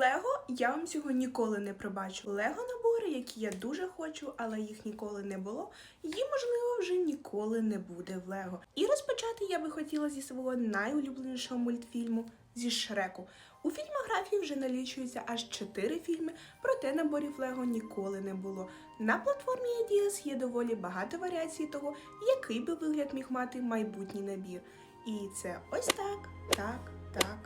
Лего я вам цього ніколи не пробачу. Лего набори, які я дуже хочу, але їх ніколи не було, і можливо вже ніколи не буде в Лего. І розпочати я би хотіла зі свого найулюбленішого мультфільму зі Шреку. У фільмографії вже налічується аж 4 фільми, проте наборів Лего ніколи не було. На платформі Ideas є доволі багато варіацій того, який би вигляд міг мати майбутній набір. І це ось так, так, так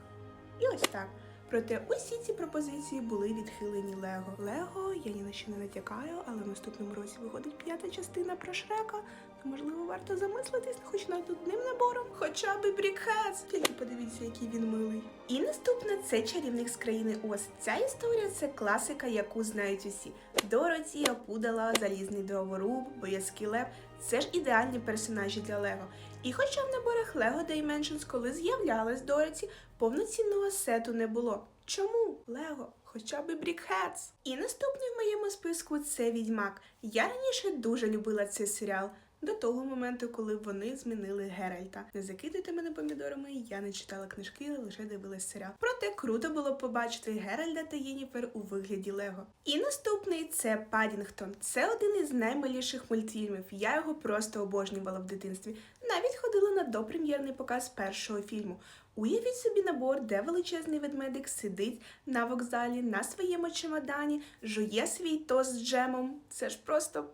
і ось так. Проте усі ці пропозиції були відхилені Лего. Лего я ні на що не натякаю, але в наступному році виходить п'ята частина про Шрека. Можливо варто замислитись хоч над одним набором, хоча б Брікхедс. Тільки подивіться, який він милий. І наступне це чарівник з країни Оз. Ця історія це класика, яку знають усі. Дороті, Опудала, Залізний Дроворуб, Боязкий Лев. Це ж ідеальні персонажі для Лего. І хоча в наборах Lego Dimensions, коли з'являлась Дороті, повноцінного сету не було. Чому Лего? Хоча б Брікхедс. І наступний в моєму списку це Відьмак. Я раніше дуже любила цей серіал. До того моменту, коли вони змінили Геральта. Не закидуйте мене помідорами, я не читала книжки, лише дивилась серіал. Проте круто було побачити Геральда та Єніфер у вигляді Лего. І наступний це Падінгтон. Це один із наймиліших мультфільмів. Я його просто обожнювала в дитинстві. Навіть ходила на допрем'єрний показ першого фільму. Уявіть собі набор, де величезний ведмедик сидить на вокзалі на своєму чемодані, жує свій тост з джемом. Це ж просто.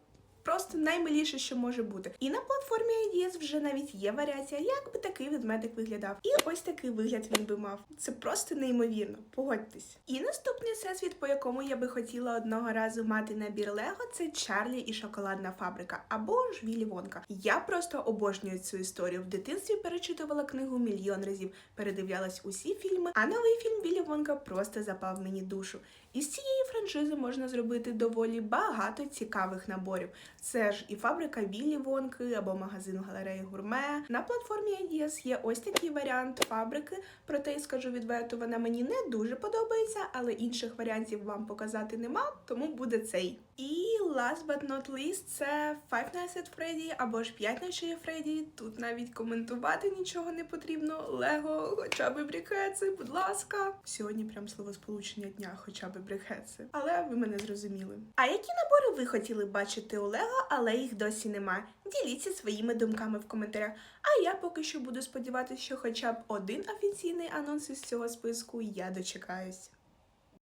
Просто наймиліше, що може бути. І на платформі IDS вже навіть є варіація, як би такий ведмедик виглядав. І ось такий вигляд він би мав. Це просто неймовірно, погодьтесь. І наступний всесвіт, по якому я би хотіла одного разу мати набір Лего, це Чарлі і шоколадна фабрика або ж Віллі Вонка. Я просто обожнюю цю історію. В дитинстві перечитувала книгу мільйон разів, передивлялась усі фільми, а новий фільм Віллі Вонка просто запав мені душу. Із цієї франшизи можна зробити доволі багато цікавих наборів. Це ж і фабрика Вілі Вонки або магазин галереї гурме. На платформі IDS є ось такий варіант фабрики, проте скажу відверто, вона мені не дуже подобається, але інших варіантів вам показати нема, тому буде цей. І last but not least, це Five Nights at Freddy або ж 5 ночей Фредді. Тут навіть коментувати нічого не потрібно. Лего, хоча б брікеці, будь ласка. Сьогодні прям словосполучення дня, хоча б брікеці. Але ви мене зрозуміли. А які набори ви хотіли бачити у Лего, але їх досі немає? Діліться своїми думками в коментарях. А я поки що буду сподіватися, що хоча б один офіційний анонс із цього списку я дочекаюсь.